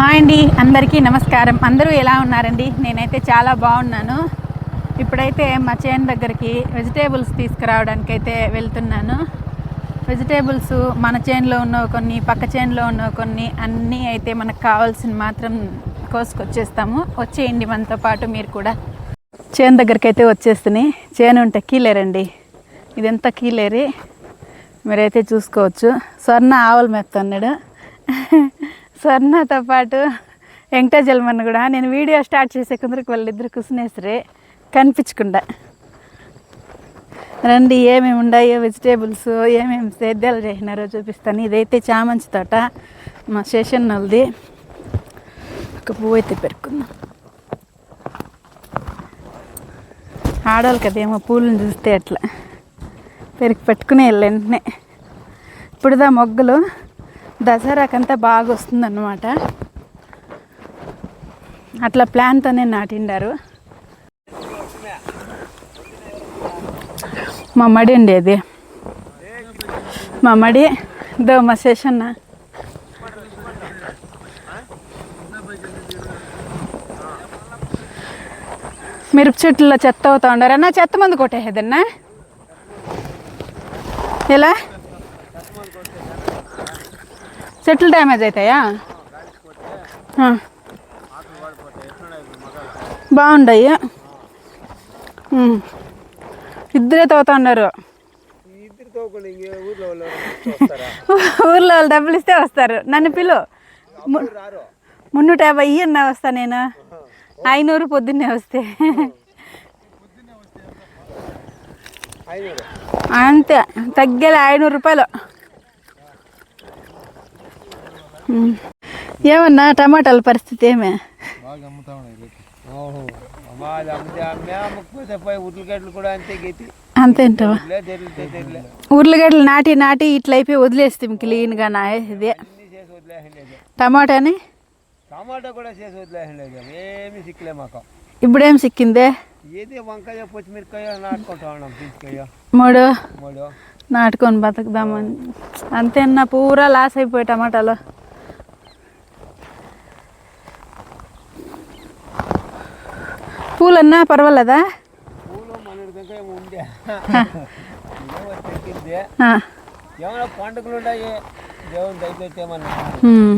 Hi అండి అందరికీ నమస్కారం. అందరూ ఎలా ఉన్నారండి? నేనైతే చాలా బాగున్నాను. ఇప్పుడైతే మా చేను దగ్గరికి వెజిటేబుల్స్ తీసుకురావడానికి అయితే వెళ్తున్నాను. వెజిటేబుల్స్ మన చేనులో ఉన్న కొన్ని పక్క చేనులో ఉన్న కొన్ని అన్నీ అయితే మనకు కావాల్సిన మాత్రం కోసుకొచ్చేస్తాము. వచ్చేయండి మనతో పాటు మీరు కూడా. చేను దగ్గరికి అయితే వచ్చేస్తున్నాయి చేను ఉంటే కీలేరండి. ఇదంతా కీలేరి? మీరైతే చూసుకోవచ్చు. స్వర్ణ ఆవులు స్వర్ణతో పాటు వెంకటాచలమన్న కూడా. నేను వీడియో స్టార్ట్ చేసే కొందరికి వాళ్ళిద్దరు కుసినేసరే. కనిపించకుండా. రండి ఏమేమి ఉన్నాయో వెజిటేబుల్స్ ఏమేమి సేద్యాలు చేసినారో చూపిస్తాను. ఇదైతే చామంచి తోట మా శేషన్ నల్ది. ఒక పువ్వు అయితే పెరుకుందాం ఆడవాళ్ళు కదేమో పూలను చూస్తే అట్లా. పెరికి పెట్టుకునే వెళ్ళి వెంటనే. ఇప్పుడుదా మొగ్గలు? దసరాకంతా బాగా వస్తుందన్నమాట అట్లా ప్లాన్తోనే నాటిండారు. మా మడి అండి అది. మా మడి దో మా శేషన్న. మిరప చెట్లలో చెత్త అవుతా ఉండారన్నా చెత్త మందు కొట్టేదన్నా ఎలా? చెట్లు డ్యామేజ్ అవుతాయా ఆ. బాగుండయి ఉమ్. ఇద్దరే తోతా ఉన్నారు ఇద్దరు తోకుండా ఇంకే ఊర్లో వాళ్ళు డబ్బులు ఇస్తే వస్తారు. నన్ను పిలు. మున్నూట యాభై ఇయ్యన్నా వస్తా నేను. ఐనూరు పొద్దున్నే వస్తే. అంతే. తగ్గేలే ఐనూరు రూపాయలు. ఏమన్నా టమాటాల పరిస్థితి ఏమే? పోయి ఉర్లగడ్డలు నాటి నాటి ఇట్లా అయిపోయి వదిలేస్తాం క్లీన్గా నా ఇదే. టమాటాని? టమాటా కూడా చేసి వదిలేసలేదు ఏమి సిక్కలే మాకు. ఇప్పుడేం సిక్కిందే? ఏది వంకాయ పచ్చిమిరకాయ నాటుకుంటా ఉన్నాం పీచుకాయ మూడు. మూడు. నాటుకొని బతుకుదామని. అంతేనా పూరా లాస్ అయిపోయి టమాటాలు. పూలన్నా పర్వాలేదా? ఏమైనా పండుగలు ఉన్నాయి దేవుని దయచేమన్నా ఉమ్.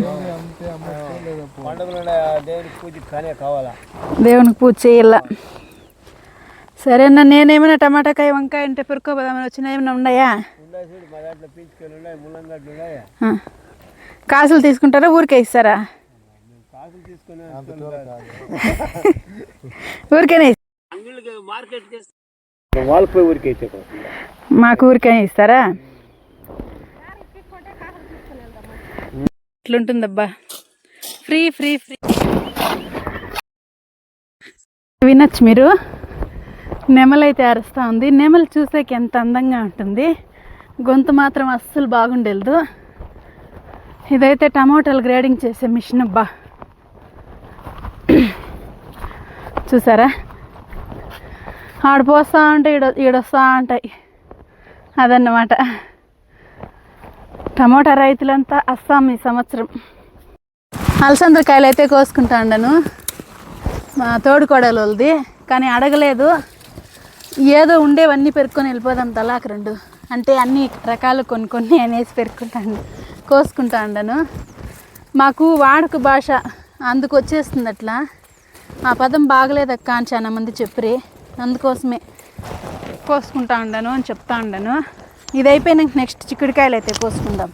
పండుగలు ఉన్నాయి ఆ దేవునికి పూజ కానీ కావాలా? దేవునికి పూజ చేయాల? సరేనా నేనేమైనా టమాటాకాయ వంకాయ అంటే పెరుకోపోదామని వచ్చినా ఏమైనా ఉన్నాయా. కాసులు తీసుకుంటారా ఊరికే ఇస్తారా? ఊరికేనే ఇస్- అంగిళ్ళకి మార్కెట్ చేస్తే వాళ్ళపై ఊరికి అయితే మాకు ఊరికైనా ఇస్తారా? ఎట్లుంటుందబ్బా? Free free free. వినొచ్చు మీరు? నెమలైతే అరుస్తూ ఉంది. నెమలు చూసేకి ఎంత అందంగా ఉంటుంది. గొంతు మాత్రం అస్సలు బాగుండేది ఇదైతే టమాటాలు గ్రేడింగ్ చేసే మిషన్ అబ్బా. చూసారా? ఆడ పోస్తా ఉంటే ఈడ ఈడొస్తా ఉంటాయి అదన్నమాట. టమోటా రైతులంతా అస్సాం ఈ సంవత్సరం. అలసందకాయలు అయితే కోసుకుంటా ఉండను మా తోడుకోడలు వాళ్ళది కానీ అడగలేదు. ఏదో ఉండేవన్నీ పెరుక్కొని వెళ్ళిపోదాం తలాక రెండు. అంటే అన్ని రకాలు కొన్ని కొన్ని అనేసి పెరుక్కుంటాను కోసుకుంటా ఉండను మాకు వాడుక భాష అందుకు వచ్చేస్తుంది అట్లా ఆ పదం బాగలేదక్క అని చాలా మంది చెప్పిరి. అందుకోసమే. కోసుకుంటా ఉండను అని చెప్తా ఉండను. ఇది అయిపోయినాక నెక్స్ట్ చిక్కుడుకాయలు అయితే కోసుకుందాం.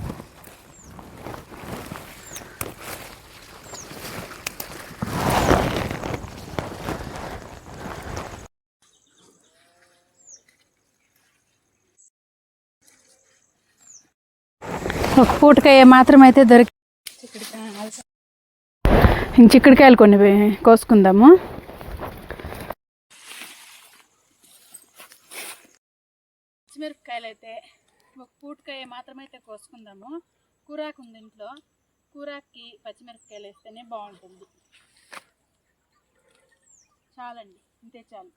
ఒక పూటకాయ మాత్రం అయితే దొరికి ఇంక చిక్కుడుకాయలు కొన్ని కోసుకుందాము. పచ్చిమిరపకాయలు అయితే ఒక పూటకాయ మాత్రమైతే కోసుకుందాము. కూరాకు ఉంది ఇంట్లో. కూరాకి పచ్చిమిరపకాయలు వేస్తేనే బాగుంటుంది. చాలండి ఇంతే చాలు.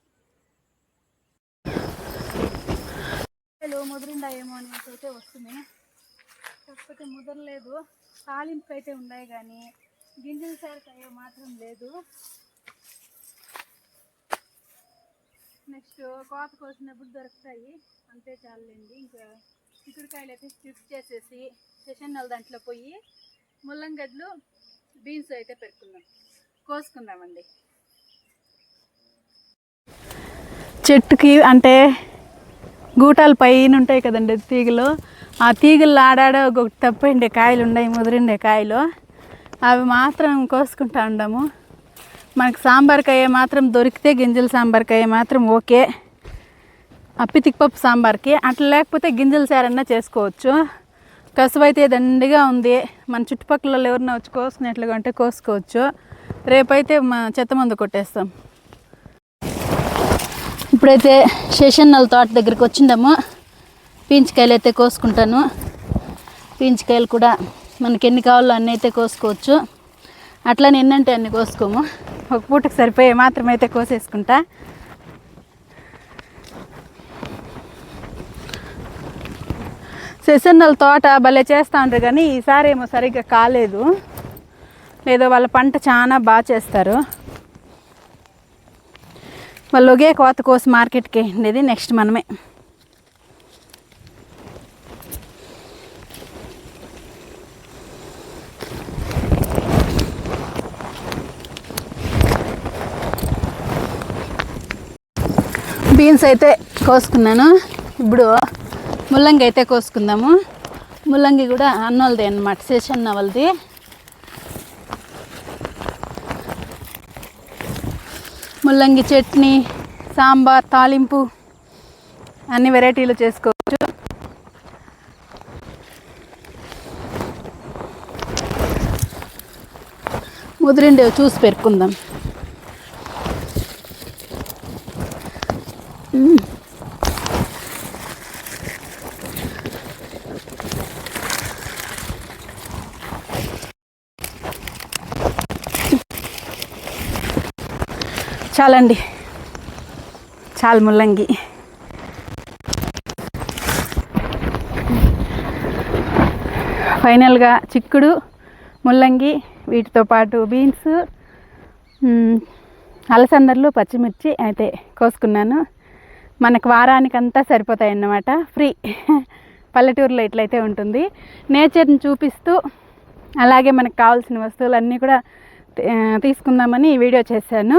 ముదిరిండాయేమో అనేసి అయితే వస్తుంది. కాకపోతే ముదరలేదు. తాలింపు అయితే ఉన్నాయి కానీ గింజలు సారకాయ మాత్రం లేదు. నెక్స్ట్ కోత కోసినప్పుడు దొరుకుతాయి. అంతే చాలండి. ఇంకా చిక్కుడుకాయలు అయితే స్ట్రిప్ చేసేసి సెషన్నల దాంట్లో పోయి ముల్లంగడ్లు బీన్స్ అయితే పెట్టుకుందాం. కోసుకుందామండి. చెట్టుకి అంటే గూటాలు పైన ఉంటాయి కదండి తీగలు. ఆ తీగలు ఆడాడ ఒకటి తప్పండి కాయలు ఉన్నాయి ముదిరిండే కాయలు. అవి మాత్రం కోసుకుంటా ఉండాము. మనకు సాంబార్కాయ మాత్రం దొరికితే గింజల సాంబార్కాయ మాత్రం ఓకే. అప్పితిక్పప్పు సాంబార్కి అట్లా లేకపోతే గింజల సారన్నా చేసుకోవచ్చు. కసువు అయితే దండిగా ఉంది. మన చుట్టుపక్కల వాళ్ళు ఎవరన్నా వచ్చి కోసుకునేట్లుగా ఉంటే కోసుకోవచ్చు. రేపైతే మా చెత్త మందు కొట్టేస్తాం. ఇప్పుడైతే శేషన్నల తోట దగ్గరికి వచ్చిందాము. పీంచికాయలు అయితే కోసుకుంటాను. పీంచికాయలు కూడా మనకి ఎన్ని కావాలో అన్నీ అయితే కోసుకోవచ్చు. అట్లా ఎన్నంటే అన్ని కోసుకోము. ఒక పూటకు సరిపోయే మాత్రమైతే కోసేసుకుంటా. సెసన్నల తోట భలే చేస్తూ ఉంటారు కానీ ఈసారి ఏమో సరిగ్గా కాలేదు. లేదో వాళ్ళ పంట చాలా బాగా చేస్తారు. వాళ్ళు ఒకే కోత కోసి మార్కెట్కి ఉండేది నెక్స్ట్ మనమే. బీన్స్ అయితే కోసుకున్నాను. ఇప్పుడు ముల్లంగి అయితే కోసుకుందాము. ముల్లంగి కూడా అన్నోళ్ళది అనమాట శేషన్న వాళ్ళది. ముల్లంగి చట్నీ సాంబార్ తాలింపు అన్ని వెరైటీలు చేసుకోవచ్చు. ముదిరిండేవి చూసి పెరుకుందాం చాలండి. చాలు ముల్లంగి. ఫైనల్గా చిక్కుడు ముల్లంగి వీటితో పాటు బీన్స్ అలసందర్లు పచ్చిమిర్చి అయితే కోసుకున్నాను. మనకు వారానికంతా సరిపోతాయి అన్నమాట ఫ్రీ. పల్లెటూరులో ఇట్లయితే ఉంటుంది. నేచర్ని చూపిస్తూ అలాగే మనకు కావాల్సిన వస్తువులన్నీ కూడా తీసుకుందామని ఈ వీడియో చేశాను.